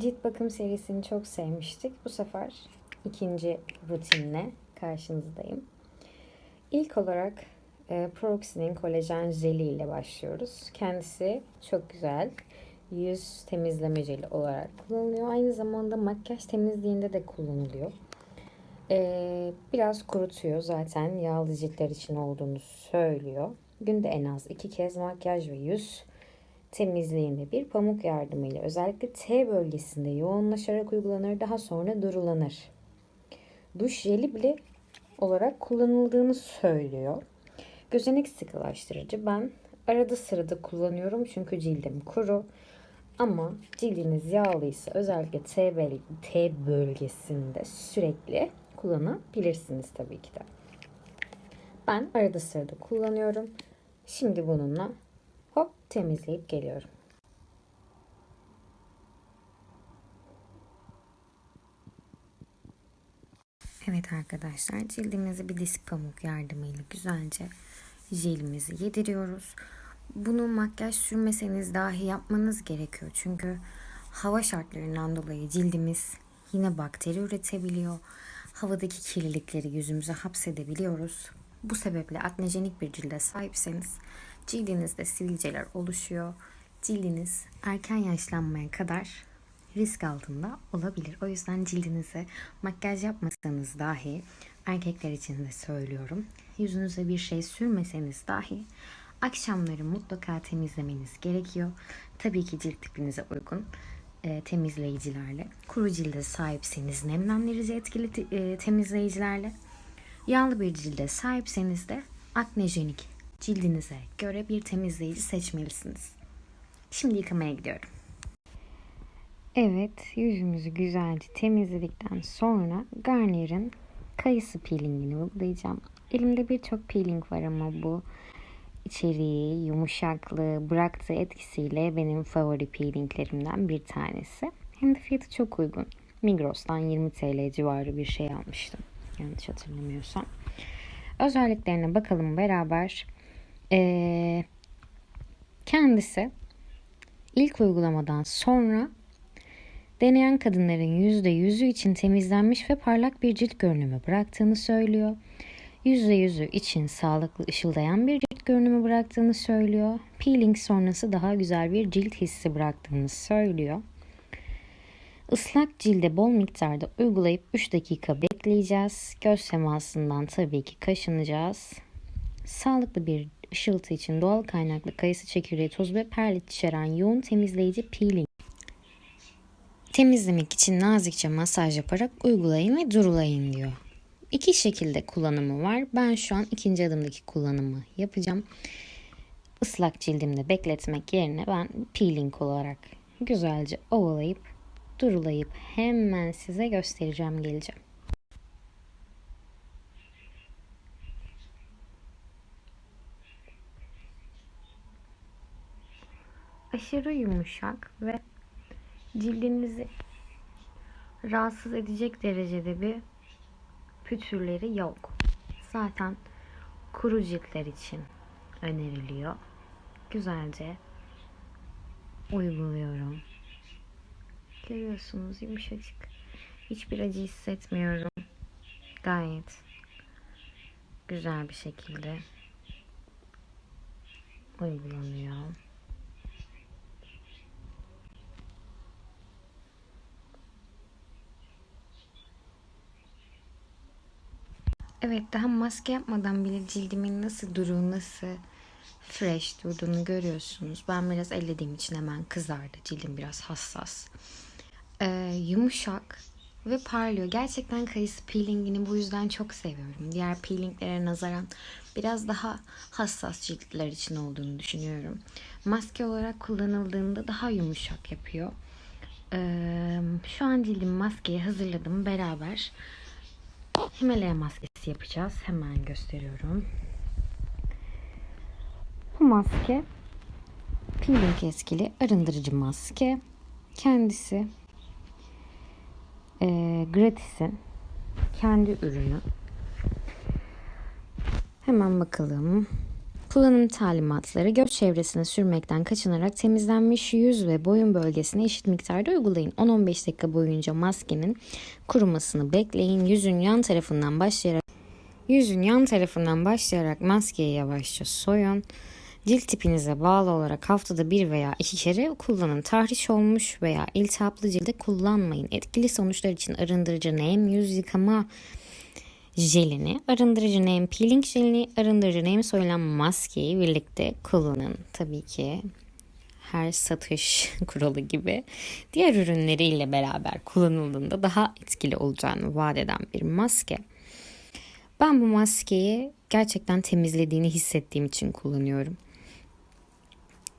Cilt bakım serisini çok sevmiştik. Bu sefer ikinci rutinle karşınızdayım. İlk olarak e, Proxy'nin kolajen jeli ile başlıyoruz. Kendisi çok güzel. Yüz temizleme jeli olarak kullanılıyor. Aynı zamanda makyaj temizliğinde de kullanılıyor. E, biraz kurutuyor zaten yağlı ciltler için olduğunu söylüyor. Günde en az iki kez makyaj ve yüz temizliğinde bir pamuk yardımıyla özellikle T bölgesinde yoğunlaşarak uygulanır daha sonra durulanır. Duş jeli bile olarak kullanıldığını söylüyor. Gözenek sıkılaştırıcı ben arada sırada kullanıyorum çünkü cildim kuru. Ama cildiniz yağlıysa özellikle T, böl T bölgesinde sürekli kullanabilirsiniz tabii ki de. Ben arada sırada kullanıyorum. Şimdi bununla temizleyip geliyorum. Evet arkadaşlar cildimizi bir disk pamuk yardımıyla güzelce jelimizi yediriyoruz. Bunu makyaj sürmeseniz dahi yapmanız gerekiyor. Çünkü hava şartlarından dolayı cildimiz yine bakteri üretebiliyor. Havadaki kirlilikleri yüzümüze hapsedebiliyoruz. Bu sebeple aknejenik bir cilde sahipseniz cildinizde sivilceler oluşuyor. Cildiniz erken yaşlanmaya kadar risk altında olabilir. O yüzden cildinize makyaj yapmasanız dahi erkekler için de söylüyorum. Yüzünüze bir şey sürmeseniz dahi akşamları mutlaka temizlemeniz gerekiyor. Tabii ki cilt tipinize uygun e, temizleyicilerle. Kuru cilde sahipseniz nemlendirici etkili e, temizleyicilerle. Yağlı bir cilde sahipseniz de aknejenik cildinize göre bir temizleyici seçmelisiniz. Şimdi yıkamaya gidiyorum. Evet, yüzümüzü güzelce temizledikten sonra Garnier'in kayısı peelingini uygulayacağım. Elimde birçok peeling var ama bu içeriği, yumuşaklığı, bıraktığı etkisiyle benim favori peelinglerimden bir tanesi. Hem de fiyatı çok uygun. Migros'tan 20 TL civarı bir şey almıştım. Yanlış hatırlamıyorsam. Özelliklerine bakalım beraber. Ee, kendisi ilk uygulamadan sonra deneyen kadınların %100'ü için temizlenmiş ve parlak bir cilt görünümü bıraktığını söylüyor. %100'ü için sağlıklı ışıldayan bir cilt görünümü bıraktığını söylüyor. Peeling sonrası daha güzel bir cilt hissi bıraktığını söylüyor. Islak cilde bol miktarda uygulayıp 3 dakika bekleyeceğiz. Göz temasından tabii ki kaşınacağız. Sağlıklı bir ışıltı için doğal kaynaklı kayısı çekirdeği tozu ve perlit içeren yoğun temizleyici peeling. Temizlemek için nazikçe masaj yaparak uygulayın ve durulayın diyor. İki şekilde kullanımı var. Ben şu an ikinci adımdaki kullanımı yapacağım. Islak cildimde bekletmek yerine ben peeling olarak güzelce ovalayıp durulayıp hemen size göstereceğim geleceğim. Aşırı yumuşak ve cildinizi rahatsız edecek derecede bir pütürleri yok. Zaten kuru ciltler için öneriliyor. Güzelce uyguluyorum. Görüyorsunuz yumuşacık. Hiçbir acı hissetmiyorum. Gayet güzel bir şekilde uygulanıyor. Evet daha maske yapmadan bile cildimin nasıl duruğu nasıl fresh durduğunu görüyorsunuz. Ben biraz ellediğim için hemen kızardı. Cildim biraz hassas. Ee, yumuşak ve parlıyor. Gerçekten kayısı peelingini bu yüzden çok seviyorum. Diğer peelinglere nazaran biraz daha hassas ciltler için olduğunu düşünüyorum. Maske olarak kullanıldığında daha yumuşak yapıyor. Ee, şu an cildim maskeyi hazırladım beraber. Himalaya maskesi yapacağız. Hemen gösteriyorum. Bu maske peeling etkili arındırıcı maske. Kendisi e, Gratis'in kendi ürünü. Hemen bakalım. Kullanım talimatları göz çevresine sürmekten kaçınarak temizlenmiş yüz ve boyun bölgesine eşit miktarda uygulayın. 10-15 dakika boyunca maskenin kurumasını bekleyin. Yüzün yan tarafından başlayarak Yüzün yan tarafından başlayarak maskeyi yavaşça soyun. Cilt tipinize bağlı olarak haftada bir veya iki kere kullanın. Tahriş olmuş veya iltihaplı cilde kullanmayın. Etkili sonuçlar için arındırıcı nem, yüz yıkama jelini, arındırıcı nem, peeling jelini, arındırıcı nem soyulan maskeyi birlikte kullanın. Tabii ki her satış kuralı gibi diğer ürünleriyle beraber kullanıldığında daha etkili olacağını vaat eden bir maske. Ben bu maskeyi gerçekten temizlediğini hissettiğim için kullanıyorum.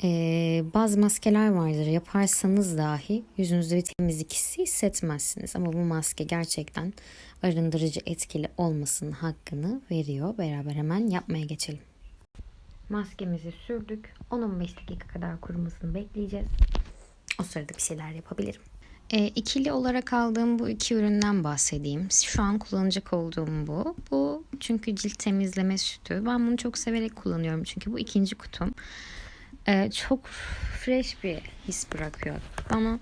Ee, bazı maskeler vardır yaparsanız dahi yüzünüzde bir temizlik hissi hissetmezsiniz. Ama bu maske gerçekten arındırıcı etkili olmasının hakkını veriyor. Beraber hemen yapmaya geçelim. Maskemizi sürdük. 10-15 dakika kadar kurumasını bekleyeceğiz. O sırada bir şeyler yapabilirim. E, ikili olarak aldığım bu iki üründen bahsedeyim. Şu an kullanacak olduğum bu. Bu çünkü cilt temizleme sütü. Ben bunu çok severek kullanıyorum çünkü bu ikinci kutum. E, çok fresh bir his bırakıyor bana.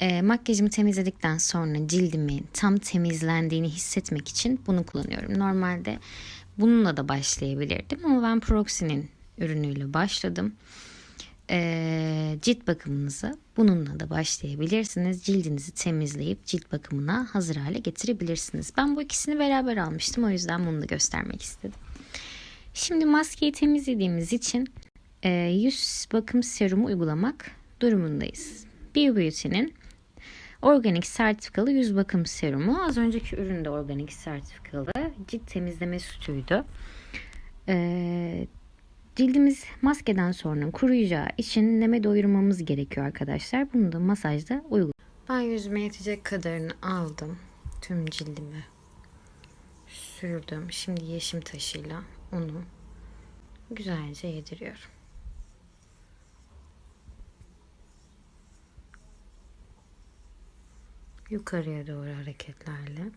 E, makyajımı temizledikten sonra cildimin tam temizlendiğini hissetmek için bunu kullanıyorum. Normalde bununla da başlayabilirdim ama ben Proxy'nin ürünüyle başladım e, cilt bakımınızı bununla da başlayabilirsiniz. Cildinizi temizleyip cilt bakımına hazır hale getirebilirsiniz. Ben bu ikisini beraber almıştım. O yüzden bunu da göstermek istedim. Şimdi maskeyi temizlediğimiz için e, yüz bakım serumu uygulamak durumundayız. Bio Beauty'nin organik sertifikalı yüz bakım serumu. Az önceki ürün de organik sertifikalı cilt temizleme sütüydü. Ee, Cildimiz maskeden sonra kuruyacağı için neme doyurmamız gerekiyor arkadaşlar. Bunu da masajda uyguluyorum. Ben yüzüme yetecek kadarını aldım. Tüm cildime sürdüm. Şimdi yeşim taşıyla onu güzelce yediriyorum. Yukarıya doğru hareketlerle.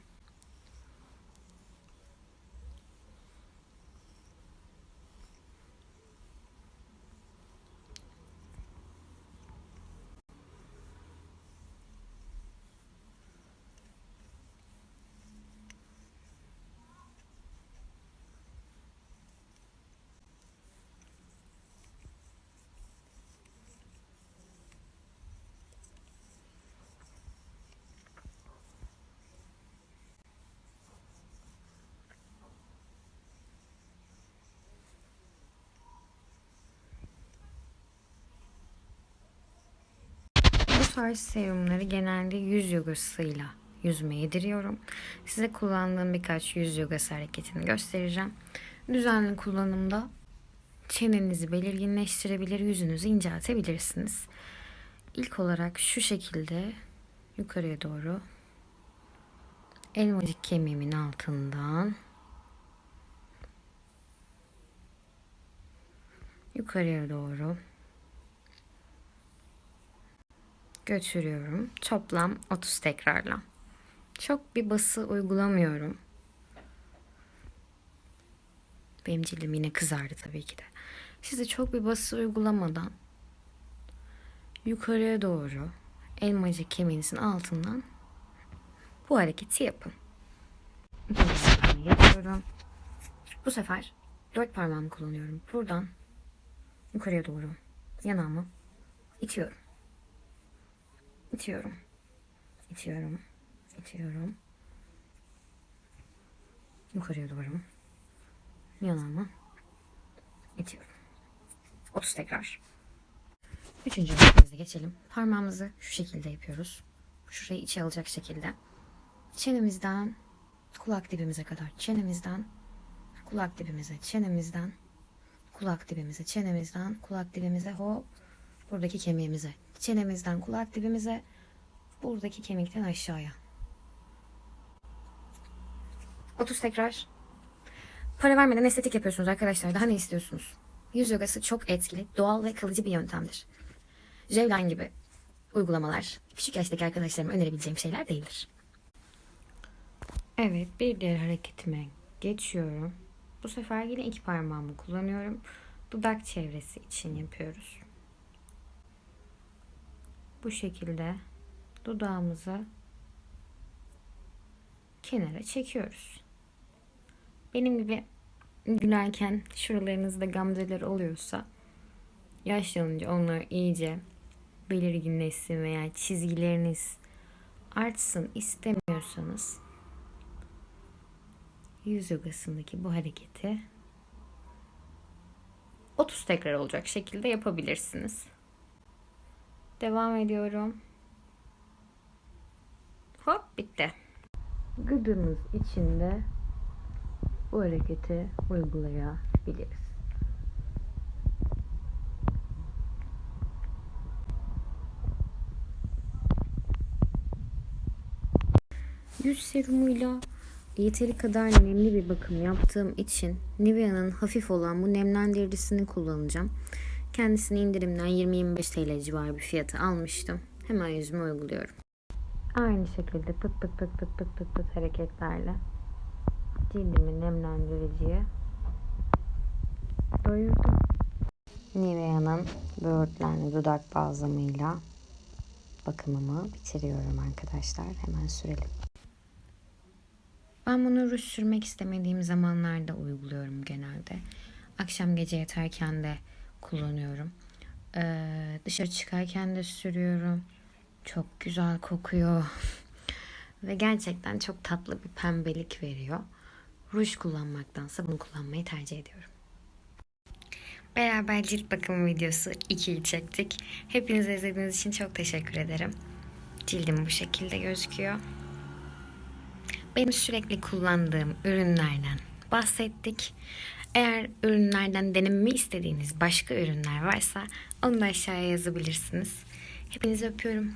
Tarz serumları genelde yüz yogasıyla yüzüme yediriyorum. Size kullandığım birkaç yüz yogası hareketini göstereceğim. Düzenli kullanımda çenenizi belirginleştirebilir, yüzünüzü inceltebilirsiniz. İlk olarak şu şekilde yukarıya doğru elmacık kemiğimin altından yukarıya doğru götürüyorum. Toplam 30 tekrarla. Çok bir bası uygulamıyorum. Benim cildim yine kızardı tabii ki de. Size çok bir bası uygulamadan yukarıya doğru elmacık kemiğinizin altından bu hareketi yapın. Yapıyorum. Bu sefer dört parmağımı kullanıyorum. Buradan yukarıya doğru yanağımı itiyorum. İtiyorum. İtiyorum. İtiyorum. Yukarıya doğru. Yanağıma. İtiyorum. 30 tekrar. Üçüncü hareketimize geçelim. Parmağımızı şu şekilde yapıyoruz. Şurayı içe alacak şekilde. Çenemizden kulak dibimize kadar. Çenemizden kulak dibimize. Çenemizden kulak dibimize. Çenemizden kulak dibimize. Hop. Buradaki kemiğimize çenemizden kulak dibimize buradaki kemikten aşağıya. 30 tekrar. Para vermeden estetik yapıyorsunuz arkadaşlar. Daha ne istiyorsunuz? Yüz yogası çok etkili, doğal ve kalıcı bir yöntemdir. Jevlen gibi uygulamalar küçük yaştaki arkadaşlarıma önerebileceğim şeyler değildir. Evet bir diğer hareketime geçiyorum. Bu sefer yine iki parmağımı kullanıyorum. dudak çevresi için yapıyoruz. Bu şekilde dudağımızı kenara çekiyoruz. Benim gibi gülerken şuralarınızda gamzeler oluyorsa yaşlanınca onlar iyice belirginleşsin veya çizgileriniz artsın istemiyorsanız yüz yogasındaki bu hareketi 30 tekrar olacak şekilde yapabilirsiniz. Devam ediyorum. Hop bitti. Gıdımız içinde bu hareketi uygulayabiliriz. Yüz serumuyla yeteri kadar nemli bir bakım yaptığım için Nivea'nın hafif olan bu nemlendiricisini kullanacağım. Kendisini indirimden 20-25 TL civarı bir fiyata almıştım. Hemen yüzüme uyguluyorum. Aynı şekilde pıt pıt pıt pıt pıt pıt pıt hareketlerle cildimi nemlendiriciye doyurdum. Nivea'nın böğürtlenli dudak balzamıyla bakımımı bitiriyorum arkadaşlar. Hemen sürelim. Ben bunu ruj sürmek istemediğim zamanlarda uyguluyorum genelde. Akşam gece yatarken de kullanıyorum. Ee, dışarı çıkarken de sürüyorum. Çok güzel kokuyor. Ve gerçekten çok tatlı bir pembelik veriyor. Ruj kullanmaktansa bunu kullanmayı tercih ediyorum. Beraber cilt bakımı videosu 2'yi çektik. Hepinize izlediğiniz için çok teşekkür ederim. Cildim bu şekilde gözüküyor. Benim sürekli kullandığım ürünlerden bahsettik. Eğer ürünlerden denememi istediğiniz başka ürünler varsa onu da aşağıya yazabilirsiniz. Hepinizi öpüyorum.